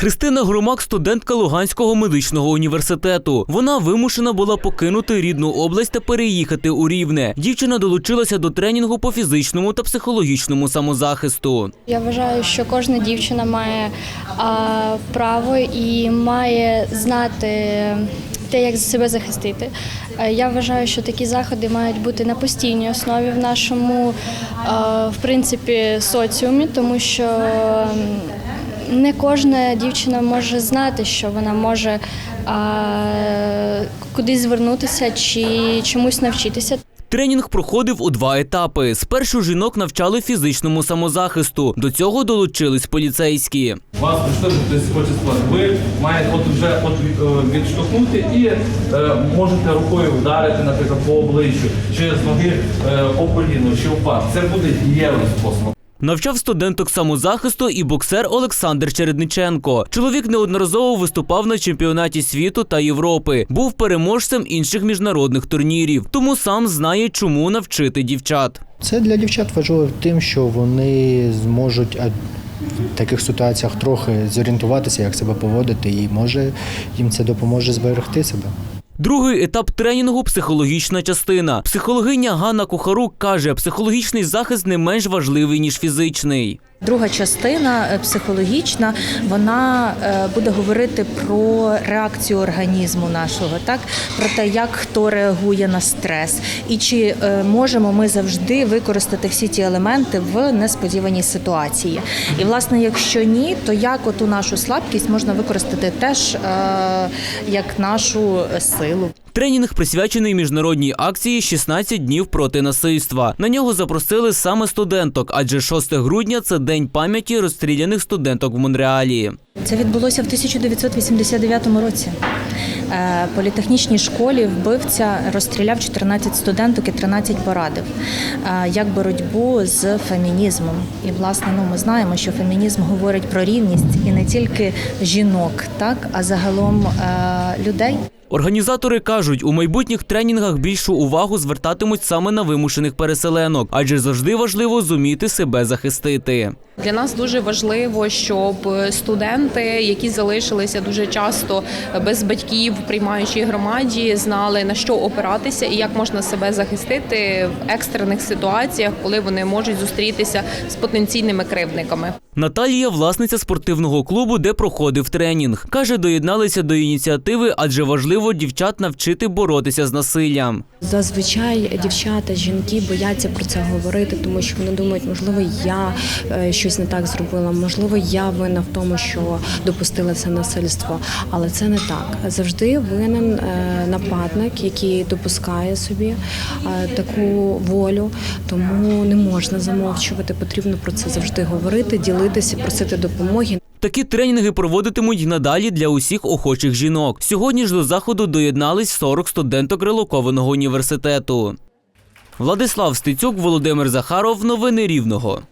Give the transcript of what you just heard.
Христина Громак студентка Луганського медичного університету. Вона вимушена була покинути рідну область та переїхати у Рівне. Дівчина долучилася до тренінгу по фізичному та психологічному самозахисту. Я вважаю, що кожна дівчина має а, право і має знати те, як себе захистити. Е, Я вважаю, що такі заходи мають бути на постійній основі в нашому в принципі соціумі, тому що не кожна дівчина може знати, що вона може а, кудись звернутися чи чомусь навчитися. Тренінг проходив у два етапи. Спершу жінок навчали фізичному самозахисту. До цього долучились поліцейські. Вас прийшли, хтось хоче спати. Ви маєте от вже от е, відштовхнути і е, можете рукою вдарити, наприклад, по обличчю, чи з ноги е, по коліну, чи в. Це буде дієвий спосіб. Навчав студенток самозахисту і боксер Олександр Чередниченко. Чоловік неодноразово виступав на чемпіонаті світу та Європи. Був переможцем інших міжнародних турнірів, тому сам знає, чому навчити дівчат. Це для дівчат важливо тим, що вони зможуть в таких ситуаціях трохи зорієнтуватися, як себе поводити, і може їм це допоможе зберегти себе. Другий етап тренінгу психологічна частина. Психологиня Ганна Кухарук каже, психологічний захист не менш важливий ніж фізичний. Друга частина е, психологічна, вона е, буде говорити про реакцію організму нашого, так про те, як хто реагує на стрес, і чи е, можемо ми завжди використати всі ті елементи в несподіваній ситуації. І власне, якщо ні, то як оту нашу слабкість можна використати теж як нашу силу. Тренінг присвячений міжнародній акції «16 днів проти насильства. На нього запросили саме студенток, адже 6 грудня це день пам'яті розстріляних студенток в Монреалі. Це відбулося в 1989 році. Е, Політехнічній школі вбивця розстріляв 14 студенток і 13 порадив е, як боротьбу з фемінізмом. І власне, ну ми знаємо, що фемінізм говорить про рівність і не тільки жінок, так а загалом е, людей. Організатори кажуть, у майбутніх тренінгах більшу увагу звертатимуть саме на вимушених переселенок, адже завжди важливо зуміти себе захистити. Для нас дуже важливо, щоб студенти, які залишилися дуже часто без батьків в приймаючій громаді, знали на що опиратися і як можна себе захистити в екстрених ситуаціях, коли вони можуть зустрітися з потенційними кривдниками. Наталія власниця спортивного клубу, де проходив тренінг. Каже, доєдналися до ініціативи, адже важливо дівчат навчити боротися з насиллям. Зазвичай дівчата, жінки бояться про це говорити, тому що вони думають, можливо, я е, щось не так зробила, можливо, я винна в тому, що це насильство. Але це не так. Завжди винен е, нападник, який допускає собі е, таку волю, тому не можна замовчувати. Потрібно про це завжди говорити, ділитися, просити допомоги. Такі тренінги проводитимуть надалі для усіх охочих жінок. Сьогодні ж до заходу доєднались 40 студенток релокованого університету. Владислав Стецюк, Володимир Захаров. Новини Рівного.